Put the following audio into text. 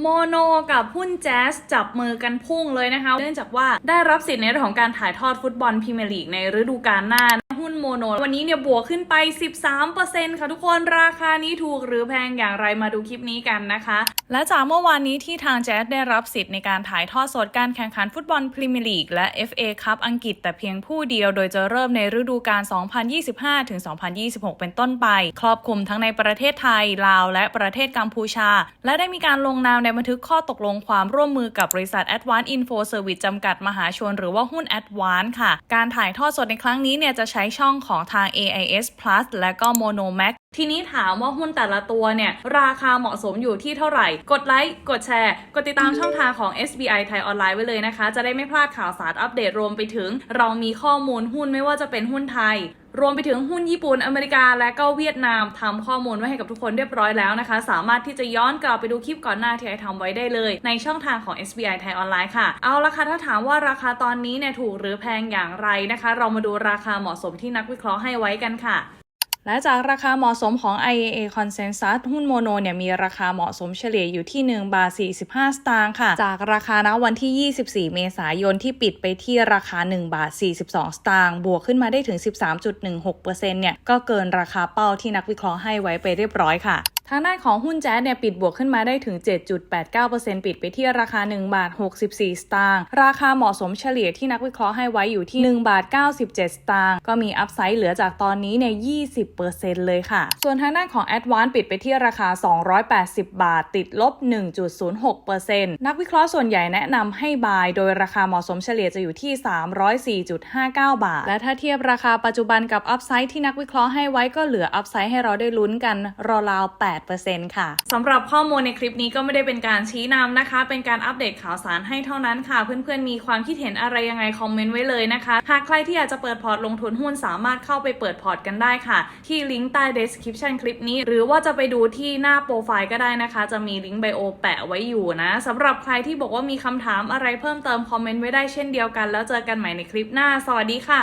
โมโนกับหุ้นแจ๊สจับมือกันพุ่งเลยนะคะ เนื่องจากว่าได้รับสิทธิ์ในเรื่องของการถ่ายทอดฟุตบอลพรีเมียร์ลีกในฤดูกาลหน้าหุ้นโมโน วันนี้เนี่ยบวกขึ้นไป 13%ค่ะทุกคนราคานี้ถูกหรือแพงอย่างไรมาดูคลิปนี้กันนะคะ และจากเมื่อวานนี้ที่ทางแจ๊สได้รับสิทธิ์ในการถ่ายทอดสดการแข่งขันฟุตบอลพรีเมียร์ลีกและ FA คัพอังกฤษแต่เพียงผู้เดียวโดยจะเริ่มในฤดูกาล 2025-2026 เป็นต้นไป ครอบคลุมทั้งในประเทศไทยลาว และประเทศกัมพูชา และได้มีการลงนามในบันทึกข้อตกลงความร่วมมือกับบริษัท Advance Info Service จำกัดมหาชน หรือว่าหุ้น Advance ค่ะ การถ่ายทอดสดในครั้งนี้เนี่ยจะใช้ช่องของทาง AIS Plus และก็ Monomax ทีนี้ถามว่าหุ้นแต่ละตัวเนี่ย ราคาเหมาะสมอยู่ที่เท่าไหร่ กดไลค์ กดแชร์ กดติดตามช่องทางของ SBI ไทยออนไลน์ไว้เลยนะคะ จะได้ไม่พลาดข่าวสารอัปเดตรวมไปถึง เรามีข้อมูลหุ้นไม่ว่าจะเป็นหุ้นไทย รวมไปถึงหุ้นญี่ปุ่น อเมริกา และก็เวียดนามทำข้อมูลไว้ให้กับทุกคนเรียบร้อยแล้วนะคะ สามารถที่จะย้อนกลับไปดูคลิปก่อนหน้าที่ไอทำไว้ได้เลย ในช่องทางของ SBI ไทยออนไลน์ค่ะ เอาละค่ะถ้าถามว่าราคาตอนนี้เนี่ยถูกหรือแพงอย่างไรนะคะ เรามาดูราคาเหมาะสมที่นักวิเคราะห์ให้ไว้กันค่ะ และจากราคาเหมาะสมของ IAA Consensus หุ้นโมโนเนี่ยมีราคาเหมาะสมเฉลี่ยอยู่ที่ 1 บาท 45 สตางค์ค่ะ จากราคาณวันที่ 24 เมษายนที่ปิดไปที่ราคา 1 บาท 42 สตางค์บวกขึ้นมาได้ถึง 13.16%เนี่ยก็เกินราคาเป้าที่นักวิเคราะห์ให้ไว้ไปเรียบร้อยค่ะ ทางด้านของหุ้นแจ๊สเนี่ยปิดบวกขึ้นมาได้ถึง 7.89%ปิดไปที่ราคา 1 บาท 64 สตางค์ ราคาเหมาะสมเฉลี่ยที่นักวิเคราะห์ให้ไว้อยู่ที่ 1 บาท 97 สตางค์ ก็มีอัพไซด์เหลือจากตอนนี้เนี่ย 20%เลยค่ะ ส่วนทางด้านของ a d v a n c e ปิดไปที่ราคา 280 บาท ติดลบ 1.06%นักวิเคราะห์ส่วนใหญ่แนะนำให้บาย โดยราคาเหมาะสมเฉลี่ยจะอยู่ที่ 304.59 บาท และถ้าเทียบราคาปัจจุบันกับอัพไซด์ที่นักวิเคราะห์ให้ไว้ก็เหลืออัพไซด์ให้เราได้ลุ้นกันราวๆ8%ค่ะสำหรับข้อมูลในคลิปนี้ก็ไม่ได้เป็นการชี้นำนะคะ เป็นการอัปเดตข่าวสารให้เท่านั้นค่ะ เพื่อนๆมีความคิดเห็นอะไรยังไงคอมเมนต์ไว้เลยนะคะ หากใครที่อยากจะเปิดพอร์ตลงทุนหุ้นสามารถเข้าไปเปิดพอร์ตกันได้ค่ะ ที่ลิงก์ใต้ description คลิปนี้ หรือว่าจะไปดูที่หน้าโปรไฟล์ก็ได้นะคะ จะมีลิงก์ไบโอแปะไว้อยู่นะสำหรับใครที่บอกว่ามีคำถามอะไรเพิ่มเติมคอมเมนต์ไว้ได้เช่นเดียวกัน แล้วเจอกันใหม่ในคลิปหน้า สวัสดีค่ะ